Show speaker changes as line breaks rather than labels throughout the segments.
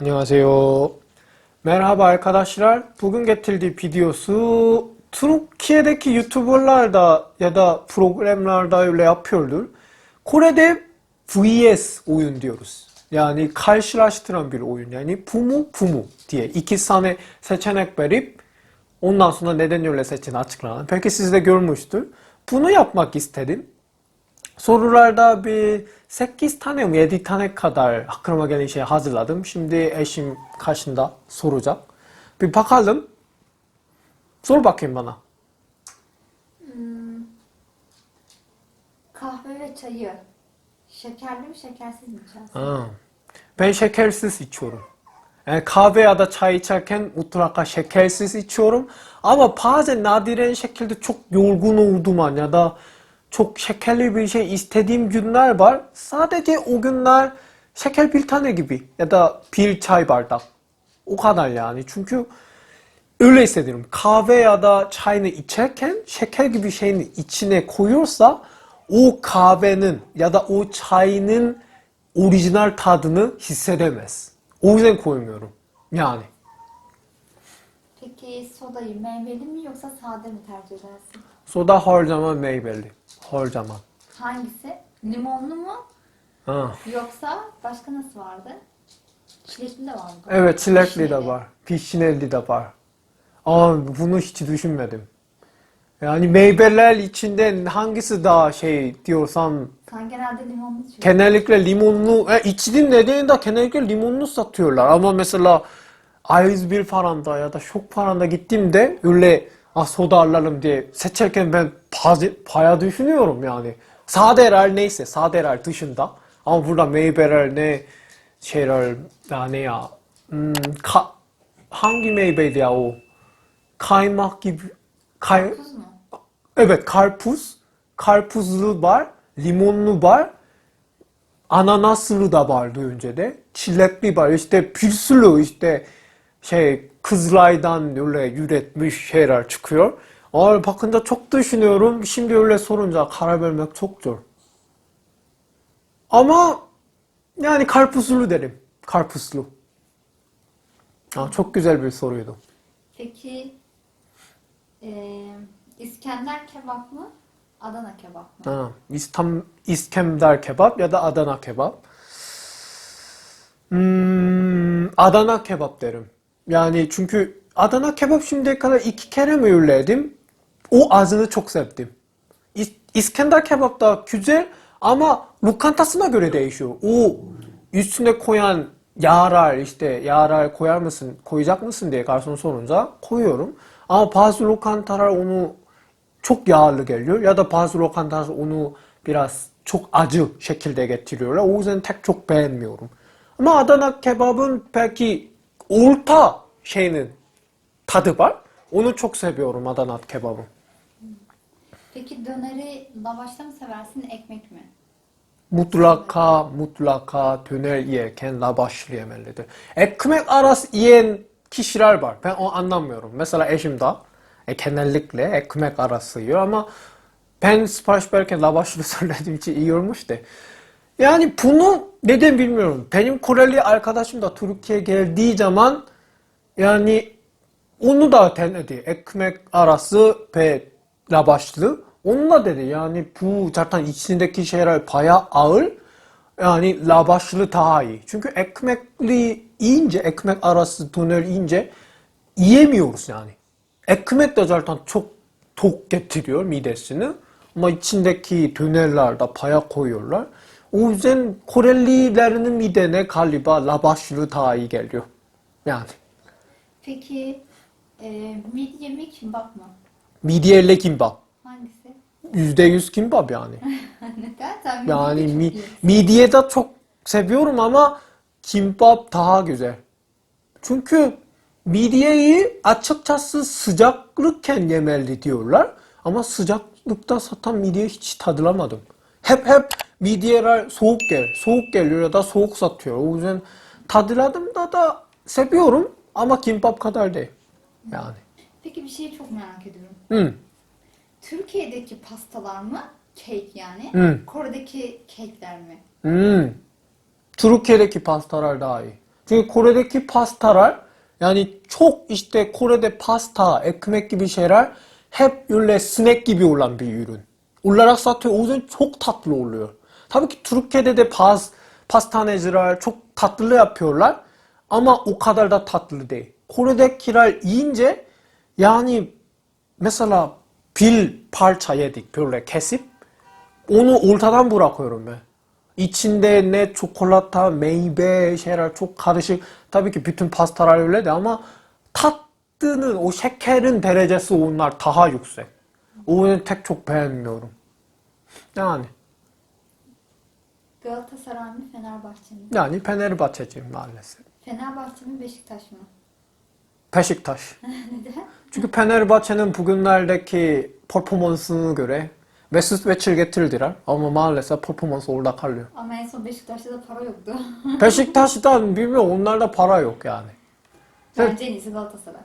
Anlatıyor. Merhaba arkadaşlar. Bugün getirdiği videosu Türkiye'deki YouTuber'larda ya da programlarda öyle yapıyordur. Kore'de VS oyun diyoruz. Yani karşılaştıran bir oyun. Yani pumu pumu diye iki tane seçenek verip ondan sonra neden öyle seçtiğini açıklanan. Belki siz de görmüştür. Bunu yapmak istedim. Sorularda bir 8 tane mi 7 tane kadar aklıma gelen şey hazırladım. Şimdi eşim karşında soracak. Bir bakalım. Sor bakayım bana.
Kahve ve çayı şekerli mi şekersiz mi içersin?
Ha. Ben şekersiz içiyorum. Yani kahve ya da çay içerken mutlaka şekersiz içiyorum. Ama bazen nadiren şekilde çok yorgun olduğum an ya da çok şekerli bir şey istediğim günler var. Sadece o günler şeker bir tane gibi ya da bir çay bardak. O kadar yani. Çünkü öyle hissediyorum. Kahve ya da çayını içerken şeker gibi şeyin içine koyuyorsa o kahvenin ya da o çayın orijinal tadını hissedemez. O yüzden koymuyorum. Yani.
Peki sodayı meyveli mi yoksa sade mi tercih edersin?
Soda her zaman meyveli. Her zaman.
Hangisi? Limonlu mu
Ha.
yoksa başka nasıl vardı? Çilekli de vardı.
Evet çilekli de var. Pişinelli de var. Ama bunu hiç düşünmedim. Yani meyveler içinden hangisi daha şey diyorsam
Sen genelde limonlu içiyorsun.
genellikle limonlu e, içtiğim nedeni de genellikle limonlu satıyorlar. Ama mesela A101 falan da ya da şok falan da gittiğimde öyle ah, soda alalım diye seçerken ben bazı, bayağı düşünüyorum yani. Sadeler neyse sadeler dışında ama burada meyveler ne şeyler ya ne ya hmm, ka- hangi meyveydi ya o kaymak gibi kay,
Tuz mu?
Evet karpuz, karpuzlu var, limonlu var, ananaslı da vardı önce de, çilekli var, işte bir sürü işte şey Kızılay'dan öyle üretmiş şeyler çıkıyor. Ama bakınca çok düşünüyorum, şimdi öyle sorunca karar vermek çok zor. Ama yani karpuzlu derim, karpuzlu. Aa, çok güzel bir soruydu.
Peki eee, İskender kebap mı? Adana kebap mı?
Ha, İstam, İskender kebap ya da Adana kebap. Hmm, Adana kebap derim. Yani çünkü Adana kebap şimdiye kadar iki kere mi yedim? O ağzını çok sevdim. İs- İskender kebap da güzel ama lokantasına göre değişiyor. O üstüne koyan yağlar işte yağlar koyar mısın, koyacak mısın diye garson sorunca koyuyorum. Ama bazı lokantalar onu çok yağlı geliyor ya da bazı lokantalar onu biraz çok acı şekilde getiriyorlar. O yüzden tek çok beğenmiyorum. Ama Adana kebabın belki orta şeyinin tadı var. Onu çok seviyorum Adana kebabı.
Peki döneri lavaşta mı seversin ekmek mi?
Mutlaka mutlaka döner yerken lavaşlı yemelidir. Ekmek arası yiyen kişiler var. Ben onu anlamıyorum. Mesela eşim de e, genellikle ekmek arası yiyor ama ben sipariş verirken lavaşlı söylediğim için yiyormuş de. Yani bunu neden bilmiyorum. Benim Koreli arkadaşım da Türkiye'ye geldiği zaman yani onu da denedi. Ekmek arası ve lavaşlı. Onu da dedi. Yani bu zaten içindeki şeyler bayağı ağır. Yani lavaşlı daha iyi. Çünkü ekmekli yiyince, ekmek arası döner yiyince yiyemiyoruz yani. Ekmek de zaten çok tok getiriyor midesini. Ama içindeki dönerler de bayağı koyuyorlar. O yüzden Korelilerin midene galiba lavaşlı daha iyi geliyor. Yani.
Peki eee midye mi kimbap mı?
Midyeyle kimbap.
Hangisi?
Yüzde yüz kimbap yani.
Neden? Sen
Yani
çok
mi, midye de çok seviyorum ama kimbap daha güzel. Çünkü midyeyi açıkçası sıcaklıkken yemeli diyorlar. Ama sıcaklıkta satan midye hiç tadılamadım. Hep hep midyeler soğuk gel, soğuk geliyor ya da soğuk satıyor. O yüzden tadıladım da da seviyorum ama kimbap kadar değil. Yani.
Peki bir şeyi çok merak ediyorum.
Hı.
Türkiye'deki pastalar mı? Cake yani.
Hı.
Kore'deki cake'ler mi?
Hmm. Türkiye'deki pastalar daha iyi. Çünkü Kore'deki pastalar yani çok işte Kore'de pasta, ekmek gibi şeyler hep öyle snack gibi olan bir ürün. Olarak satıyor. O yüzden çok tatlı oluyor. Yapıyorlar. Ama o kadar da tatlı değil. Kore'dekiler yiyince yani mesela bir parça yedik böyle kesip onu ortadan bırakıyorum ben. İçinde ne çikolata, meyve, şeyler çok karışık. Tabii ki bütün pastalar öyle de ama tatlının, o şekerin derecesi onlar daha yüksek. O yüzden tek çok beğenmiyorum. Yani,
Galatasaray mı Fenerbahçe mi?
yani Fenerbahçeciyim maalesef.
Fenerbahçe mi Beşiktaş mı?
Beşiktaş.
Neden?
Çünkü Fenerbahçe'nin bugünlerdeki performansına göre Mesut Özil getirdiler ama maalesef performans orada kalıyor.
Ama en son Beşiktaş'ta da para yoktu.
Beşiktaş'tan bilmiyorum onlarda para yok yani.
Bence en iyisi Galatasaray.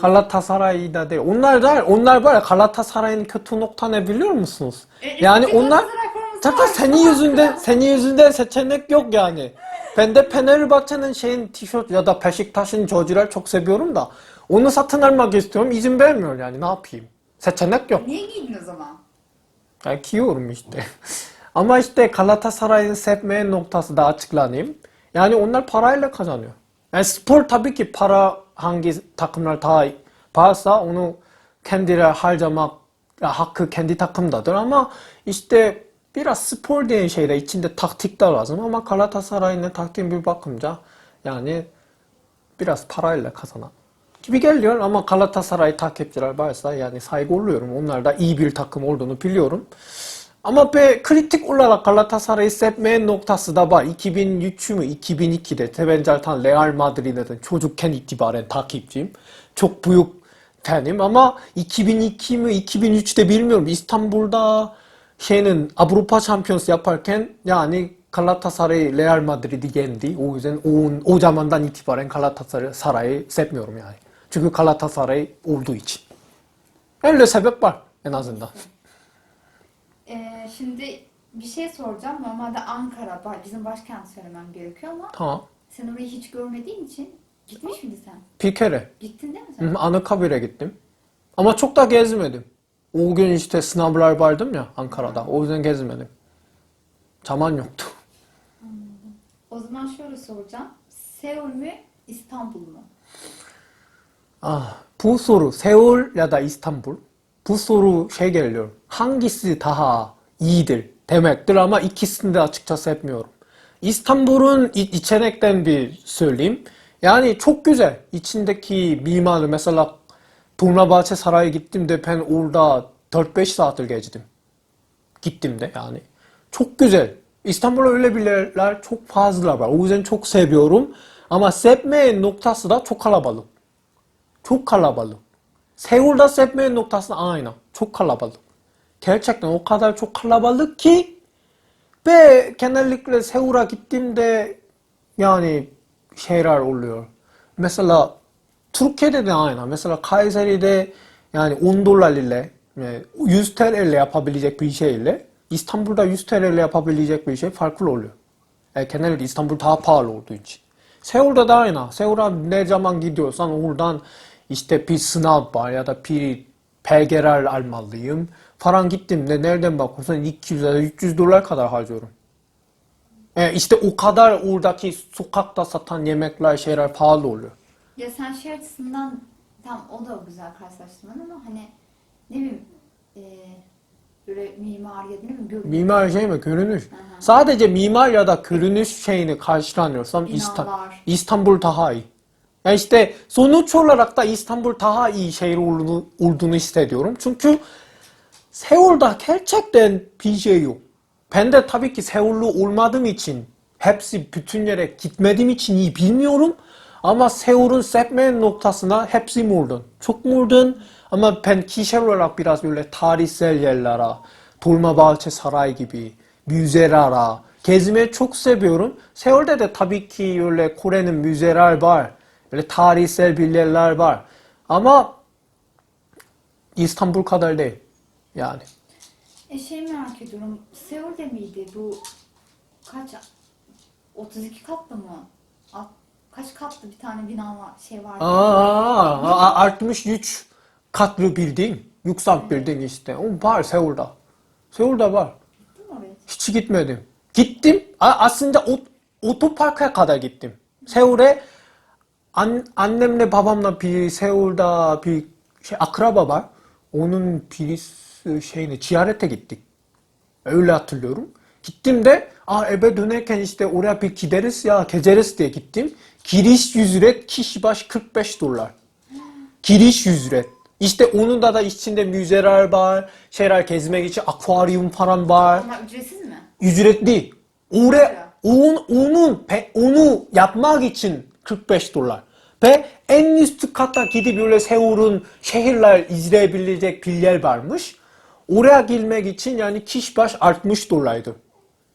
Galatasaray'da değil. Onlar da onlar var ya Galatasaray'ın kötü nokta ne biliyor musunuz?
E,
yani
eski
onlar
Var.
senin yüzünden senin yüzünden seçenek yok yani. Ben de Fenerbahçe'nin şeyin tişört ya da Beşiktaş'ın jojiler çok seviyorum da onu satın almak istiyorum. izin vermiyor yani ne yapayım? Seçenek yok.
Niye giydin o zaman?
Yani giyiyorum işte. Ama işte Galatasaray'ın sevmeyen noktası da açıklanayım. Yani onlar parayla kazanıyor. Yani spor tabii ki para hangi takımlar daha varsa onu kendileri harcamak hakkı kendi takımdadır ama işte biraz spor diye şeyde içinde taktik de lazım ama Galatasaray'ın taktiğin bir bakımca yani biraz parayla kazanan gibi geliyor ama Galatasaray takipçiler varsa yani saygı oluyorum. Onlar da iyi bir takım olduğunu biliyorum. Ama be kritik olarak Galatasaray'ı sevmeyen noktası da var. 2003 mü 2002'de ben zaten Real Madrid'in çocukken itibaren takipçiyim. Çok büyük fanim ama 2002 mi 2003'te bilmiyorum. İstanbul'da şeyinin Avrupa Şampiyonası yaparken yani Galatasaray Real Madrid'i yendi. O yüzden o, o zamandan itibaren Galatasaray'ı sevmiyorum yani. Çünkü Galatasaray olduğu için. Öyle sebep var en azından.
Ee, şimdi bir şey soracağım. Normalde Ankara bizim başkent söylemem gerekiyor ama
Tamam.
sen orayı hiç görmediğin için gitmiş miydin sen?
Bir kere
Gittin değil mi sen?
Anıtkabir'e gittim. Ama çok da gezmedim. O gün işte sınavlar vardım ya Ankara'da. O yüzden gezmedim. Zaman yoktu.
O zaman şöyle soracağım. Seul mü İstanbul mu?
Ah, bu soru Seul ya da İstanbul. Bu soru şey geliyor. Hangisi daha iyidir demektir ama ikisini de açıkçası etmiyorum. İstanbul'un i- içenekten bir söyleyeyim. Yani çok güzel. İçindeki mimarı mesela Dolmabahçe Sarayı gittim de ben orada 4-5 saattir gezdim. Gittim de yani. Çok güzel. İstanbul'da öyle biriler çok fazla var. O yüzden çok seviyorum. Ama sevmeyen noktası da çok kalabalık. Çok kalabalık. Seul'da sevmeyen noktası aynı. Çok kalabalık. Gerçekten o kadar çok kalabalık ki ve genellikle Seul'a gittiğimde yani şeyler oluyor. Mesela Türkiye'de de aynı. Mesela Kayseri'de yani 10 dolar ile yani 100 TL ile yapabilecek bir şeyle İstanbul'da 100 TL ile yapabilecek bir şey farklı oluyor. Yani genellikle İstanbul daha pahalı olduğu için. Seul'da da aynı. Seul'a ne zaman gidiyorsan oradan işte bir sınav var ya da bir belgeler almalıyım. Falan gittim de nereden bakıyorsan 200 ya da 300 dolar kadar harcıyorum. E işte o kadar oradaki sokakta satan yemekler şeyler pahalı oluyor.
Ya sen şey açısından tam o da güzel karşılaştırman ama hani ne bileyim e, böyle mimari ya da ne bileyim görünüş.
Mimar şey mi? Görünüş.
Hı.
Sadece mimar ya da görünüş şeyini karşılanıyorsam İsta-
Binalar.
İstanbul daha iyi. Yani işte sonuç olarak da İstanbul daha iyi şehir olduğunu, olduğunu hissediyorum. Çünkü Seul'da gerçekten bir şey yok. Ben de tabii ki Seul'lu olmadığım için hepsi bütün yere gitmediğim için iyi bilmiyorum. Ama Seul'un sevmeyen noktasına hepsi modern. Çok modern ama ben kişisel olarak biraz böyle tarihsel yerlere, Dolmabahçe Saray gibi, müzelere gezmeyi çok seviyorum. Seul'de de tabii ki öyle Kore'nin müzeler var. Böyle tarihsel bir yerler var. Ama İstanbul kadar değil. Yani.
E şey merak ediyorum. Seul'de miydi bu kaç 32 katlı mı? Alt- kaç katlı bir tane bina var, şey vardı.
Aa, 아, 63 katlı building, yüksek building işte. O var Seul'da. Seul'da var.
Gittin mi oraya?
Hiç gitmedim. Gittim. Aslında ot, otoparka kadar gittim. Seul'e an, annemle babamla bir Seul'da bir şey, akraba var. Onun birisi şeyine ziyarete gittik. Öyle hatırlıyorum. Gittim de aa eve dönerken işte oraya bir gideriz ya gezeriz diye gittim. Giriş ücret kişi baş 45 dolar. Giriş ücret. İşte onun da da içinde müzeler var, şeyler gezmek için akvaryum falan var.
Ama ücretsiz mi?
Ücretli. Oraya onun, onun onu yapmak için 45 dolar. Ve en üst kata gidip böyle Seul'un şehirler izleyebilecek bir yer varmış. Oraya girmek için yani kişi baş 60 dolaydı.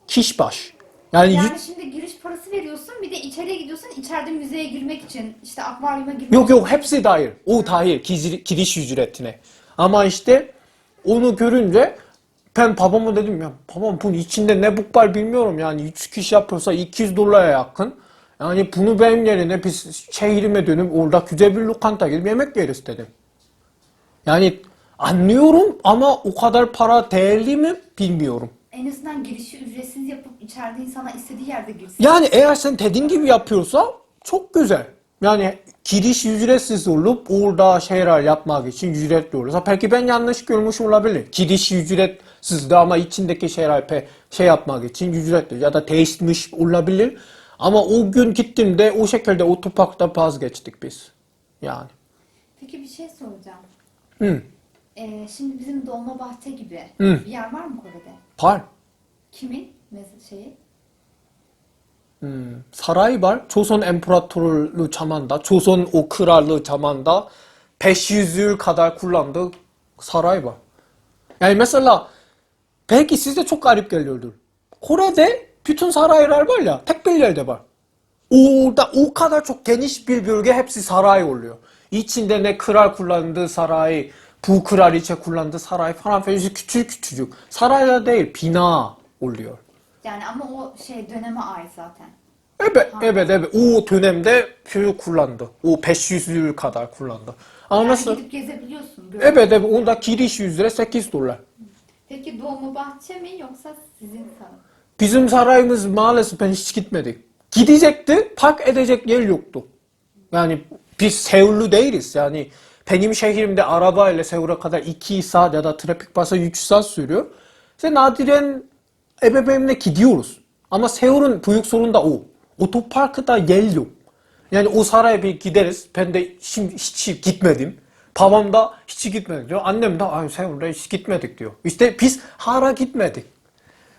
Kişi baş. Yani,
Yani şimdi giriş parası veriyorsun bir de içeriye gidiyorsun içeride müzeye girmek için işte akvaryuma girmek
yok yok hepsi dahil. O dahil giriş, giriş ücretine. Ama işte onu görünce ben babama dedim ya babam bunun içinde ne buk var bilmiyorum yani 3 kişi yapıyorsa 200 dolara yakın. Yani bunu benim yerine biz şehrime dönüp orada güzel bir lokanta gidip yemek yeriz dedim. Yani anlıyorum ama o kadar para değerli mi bilmiyorum.
En azından girişi ücretsiz yapıp içeride insana istediği yerde girsin.
Yani eğer sen dediğin gibi yapıyorsa çok güzel. Yani giriş ücretsiz olup orada şeyler yapmak için ücretli olursa belki ben yanlış görmüş olabilir. Giriş ücretsizdi ama içindeki şeyler pe şey yapmak için ücretli ya da değişmiş olabilir. Ama o gün gittiğimde o şekilde otoparkta vazgeçtik biz. Yani.
Peki bir şey soracağım.
Hı.
Ee, şimdi bizim Dolmabahçe gibi
Hı.
bir yer var mı Kore'de?
발.
김의 메시지.
음, 사라이 발 조선 엠프라토르르 자만다 조선 오크라르 자만다 베시줄 카달 굴람드 사라이 발. 야이 메셀라 백이 시제 초가립 결렬들. 코레데 비툰 사라이 랄발야 택빌렬 대발. 오다 오카달 초 게니시 빌빌게 햅시 사라이 올려. 이친데 내 크랄 굴란드 사라이 saray oluyor. İçinde ne kral kullandığı saray, bu kraliçe kullandığı saray falan filan küçük küçücük. Saraylar değil bina oluyor.
Yani ama o şey döneme ait zaten.
Evet, evet, evet. O dönemde pür kullandı. O 500 yıl kadar kullandı. Ama
Yani
mesela,
gidip gezebiliyorsun. gör-
evet, evet, onda giriş yüzüre 8 dolar.
Peki Dolmabahçe mi yoksa sizin saray?
Bizim sarayımız maalesef ben hiç gitmedik. Gidecekti, park edecek yer yoktu. Yani biz Seul'lu değiliz. Yani benim şehrimde arabayla Seul'a kadar 2 saat ya da trafik varsa 3 saat sürüyor. İşte nadiren ebeveynle gidiyoruz. Ama Seul'un büyük sorun da o. Otoparkta yer yok. Yani o saraya bir gideriz. Ben de şimdi hiç gitmedim. Babam da hiç gitmedik diyor. Annem de ay Seul'e hiç gitmedik diyor. İşte biz hala gitmedik.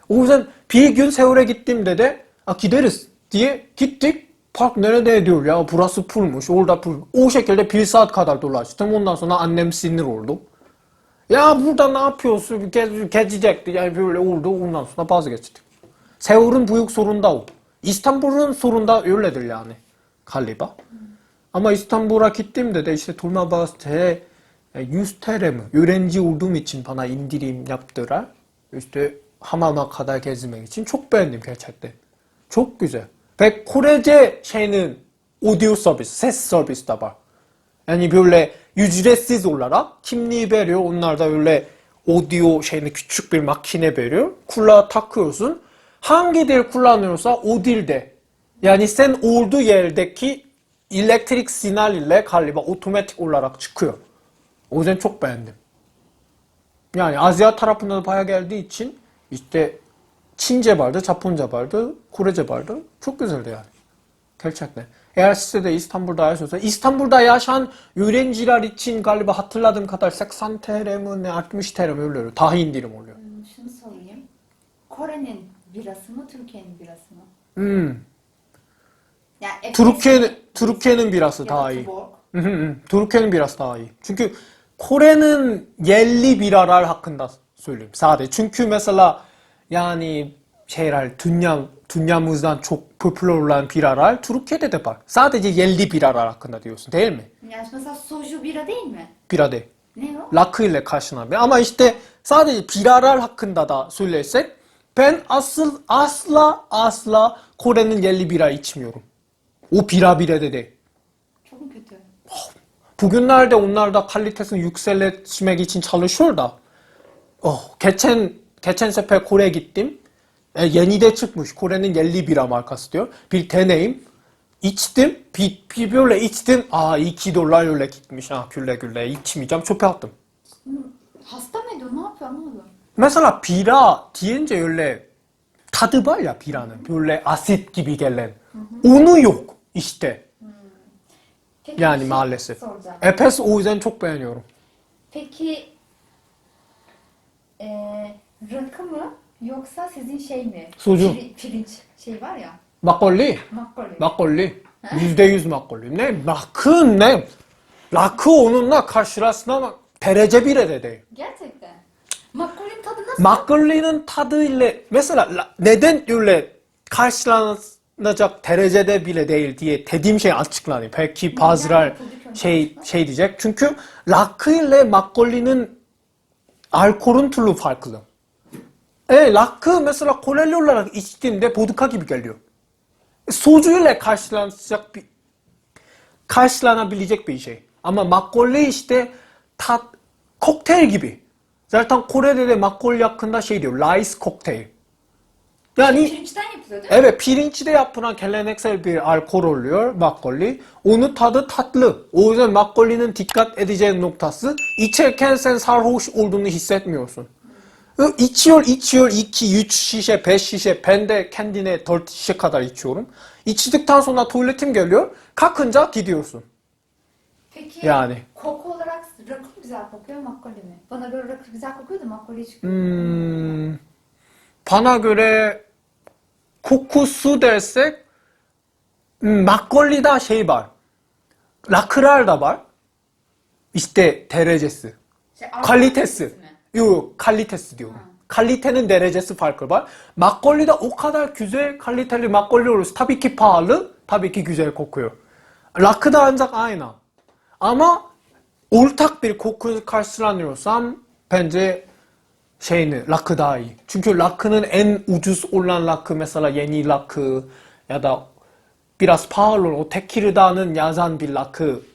O yüzden bir gün Seul'e gittiğimde de "A, gideriz diye gittik. Park nerede diyor ya burası pulmuş orada pul. O şekilde bir saat kadar dolaştım. Ondan sonra annem sinir oldu. Ya burada ne yapıyorsun? Gez, gezecekti. Yani böyle oldu. Ondan sonra vazgeçtik. Seul'un büyük sorunu da o. İstanbul'un sorunu da öyledir yani. Galiba. Ama İstanbul'a gittiğimde de işte Dolmabahçe'ye 100 TL mi? Öğrenci olduğum için bana indirim yaptılar. İşte hamama kadar gezmek için çok beğendim gerçekten. Çok güzel. Korece şeyinin audio 서비스, ses 서비스 veriyor. Onlar da böyle audio şeyini küçük bir makine veriyor. Kulağa takıyorsun. Hangi dil kullanıyorsa o dilde. Yani sen olduğu yerdeki elektrik sinyal ile galiba otomatik olarak çıkıyor. O yüzden çok beğendim. Yani Asya tarafında da bayağı geldiği için işte Çince vardı, Japonca vardı, Korece vardı. Çok güzeldi yani. Gerçekten. Eğer size de İstanbul'da yaşıyorsa, İstanbul'da yaşayan öğrenciler için galiba hatırladığım kadar 80 TL mi ne 60 TL mi öyle oluyor. Daha indirim oluyor.
Hmm, Şunu sorayım. Kore'nin birası mı Türkiye'nin birası mı?
Hmm.
Yani Efes
Türkiye'nin, Türkiye'nin birası
ya da
daha iyi.
Tuborg.
Hı hı hı. Türkiye'nin biraz daha iyi. Çünkü Kore'nin yerli biralar hakkında söyleyeyim sadece. Çünkü mesela yani şeyler dünya dünyamızdan çok popüler olan biralar Türkiye'de de var. Sadece yerli biralar hakkında diyorsun değil mi?
Yani mesela soju bira değil mi?
Bira değil.
Ne o?
Rakı ile karşılanıyor. Ama işte sadece biralar hakkında da söylersek ben asıl asla asla Kore'nin yerli bira içmiyorum. O bira bile dedi.
Çok mu kötü?
Bugünlerde onlar da kalitesini yükseltmek için çalışıyor da. Oh, geçen geçen sefer Kore gittim. E, yeni de çıkmış. Kore'nin yerli bira markası diyor. Bir deneyim. İçtim. Bir, bir böyle içtim. Aa 2 dolar öyle gitmiş. Ha güle güle içmeyeceğim. Çöpe attım.
Hasta mıydı o? Ne yapıyor anlamadım.
Mesela bira deyince öyle tadı var ya biranın. Böyle asit gibi gelen. Onu yok işte.
Peki,
Yani
bir şey
maalesef.
Soracağım.
Efes o yüzden çok beğeniyorum.
Peki eee Rakı mı yoksa sizin şey mi? Sucuk. Pirinç şey var ya.
Makoli.
Makgoli.
Makoli. Yüzde yüz makoli. Ne? Rakı ne? Rakı onunla karşılaşma derece bile de değil.
Gerçekten. Makgolinin tadı nasıl?
Makoli'nin tadıyla mesela la- neden öyle karşılanacak derecede bile değil diye dediğim şey açıklanıyor. Belki bazılar şey şey diyecek. Çünkü rakı ile makoli'nin alkolün türlü farklı. E, rakı mesela kolonyal olarak içtiğimde boduka gibi geliyor. E, sojuyla karşılanacak bir karşılanabilecek bir şey. Ama makgolli işte tat kokteyl gibi. Zaten Kore'de de makgolli hakkında şey diyor. Rice kokteyl. Yani
pirinçten yapılıyor değil mi?
Evet pirinçte yapılan geleneksel bir alkol oluyor makgolli. Onun tadı tatlı. O yüzden makgollinin dikkat edeceği noktası içerken sen sarhoş olduğunu hissetmiyorsun. 이치올 이치올 이키 유치시세 배시세 벤데 캔디네 덜티시카다 이치올은 이치득 탄소나 토일레팀 geliyor. Kalkınca gidiyorsun.
Peki
Ya ne?
koku olarak rakı mı güzel kokuyor makbule mi? Bana göre rakı güzel kokuyor da makbule hiç
음, bana göre kokusu dersek 음, 막걸리 da şey var. Rakılar da var. İşte derecesi.
Şey, Avrupa
Kalitesi.
요
칼리테 스튜디오. 음. 칼리테는 데레제스 팔클발. 막걸리다 오카다 규제 칼리텔리 막걸리로스 타비키 파르 타비키 규제 코쿠요. 라크다 한작 아이나. 아마 올탁빌 코크 칼스라니로쌈 벤제 쉐이는 라크다이. 중교 라크는 엔 우주스 올란 라크 메살라 예니 라크 야다 비라스 파르로 테키르다는 야산 빌 라크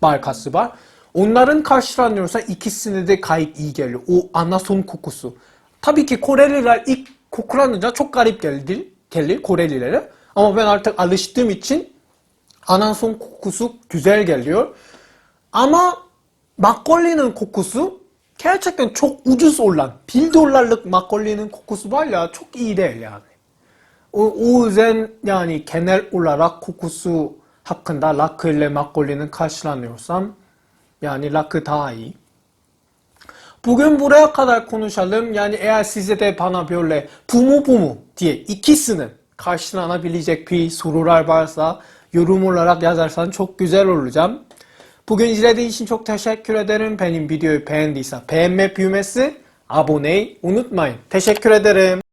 말카스발 오늘은 카시라뉴사 이키스네데 가입 이겔 오 아나손 코쿠스 타비키 코레리랄 이 코크라는자 촉가립 겔딜 겔릴 고레리레를 아마 ben artık alıştığım için anason kokusu güzel geliyor. Ama 막걸리는 kokusu gerçekten çok ucuz olan 1 dolarlık 막걸리는 kokusu var ya çok iyi değil yani. O, o yüzden yani genel olarak kokusu hakkında lakırle 막걸리는 karşılanıyorsam yani rakı daha iyi. Bugün buraya kadar konuşalım. Yani eğer size de bana böyle bumu bumu diye ikisinin karşılanabilecek bir sorular varsa yorum olarak yazarsan çok güzel olacağım. Bugün izlediğiniz için çok teşekkür ederim. Benim videoyu beğendiyse beğenme düğmesi, aboneyi unutmayın. Teşekkür ederim.